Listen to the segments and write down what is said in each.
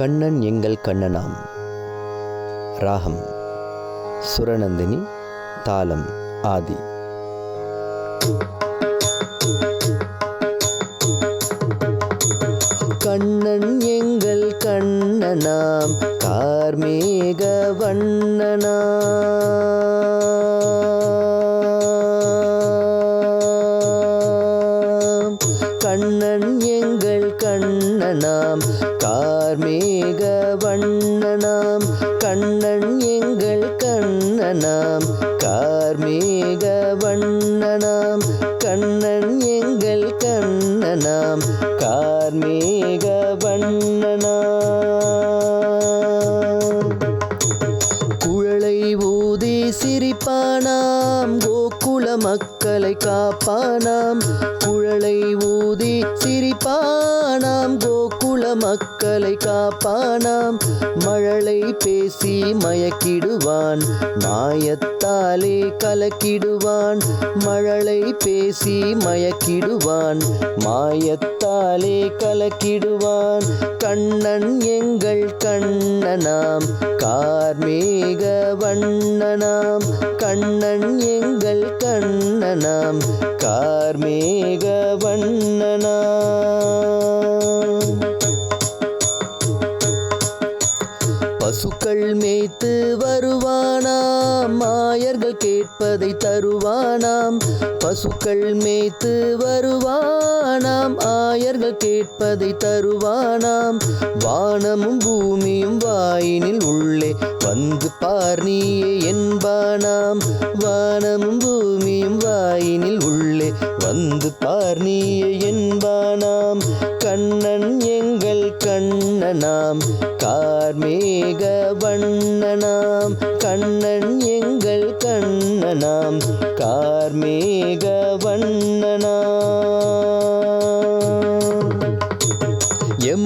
கண்ணன் எங்கள் கண்ணனாம். ராகம். சுரநந்தினி தாளம் ஆதி. கண்ணன் எங்கள் கண்ணனாம் கார்மேக வண்ணனாம். கண்ணன் எங்கள் கண்ணனாம் கார்மேக வண்ணனாம் கண்ணன் எங்கள் கண்ணனாம் கார்மேக வண்ணனாம் கண்ணன் எங்கள் கண்ணனாம் கார்மேக வண்ணனாம். குழலை ஊதி சிரிப்பானாம் மக்களை காப்பானாம். குழலை ஊதி சிரிப்பானாம். கோகுல மக்களை காப்பானாம். மழலை பேசி மயக்கிடுவான். மாயத்தாலே கலக்கிடுவான். மழலை பேசி மயக்கிடுவான். மாயத்தாலே கலக்கிடுவான். கண்ணன் எங்கள் கண்ணனாம் கார்மேக வண்ணனாம். கண்ணன் எங்கள் கண்ணனாம் கார்மேக வண்ணனாம். மேய்த்து வருவானாம். மாயர்கள் கேட்பதை தருவானாம். பசுக்கள் மேய்த்து வருவானாம். ஆயர்கள் கேட்பதை தருவானாம். வானமும் பூமியும் வாயினில் உள்ளே வந்து பார் நீயே என்பானாம். வானமும் பூமியும் வாயினில் உள்ளே வந்து பார் நீயே என்பானாம். கண்ணன் ஏ கண்ணனாம் கார்மேக வண்ணனாம் கண்ணன் எங்கள் கண்ணனாம் கார்மேக வண்ணனாம்.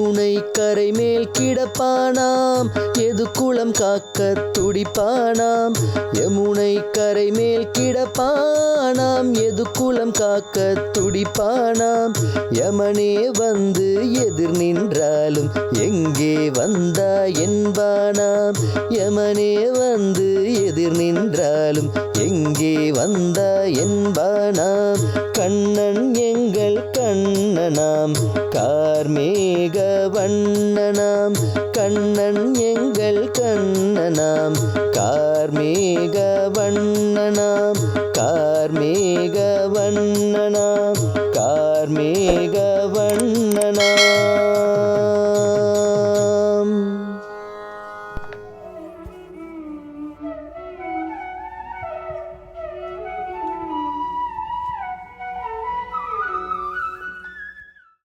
யமுனை கரை மேல் கிடப்பானாம். எது குளம் காக்க துடிப்பானாம். யமுனை கரை மேல் கிடப்பானாம். எது குளம் காக்க துடிப்பானாம். யமனே வந்து எதிர் நின்றாலும் எங்கே வந்தா என்பானாம். யமனே வந்து எதிர் நின்றாலும் எங்கே வந்தா என்பானாம். கண்ணன் எங்கள் கண்ணனாம் கார்மேக வண்ணனாம் கண்ணன் எங்கள் கண்ணனாம் கார்மேக வண்ணனாம் கார்மேக வண்ணனாம் கார்மேக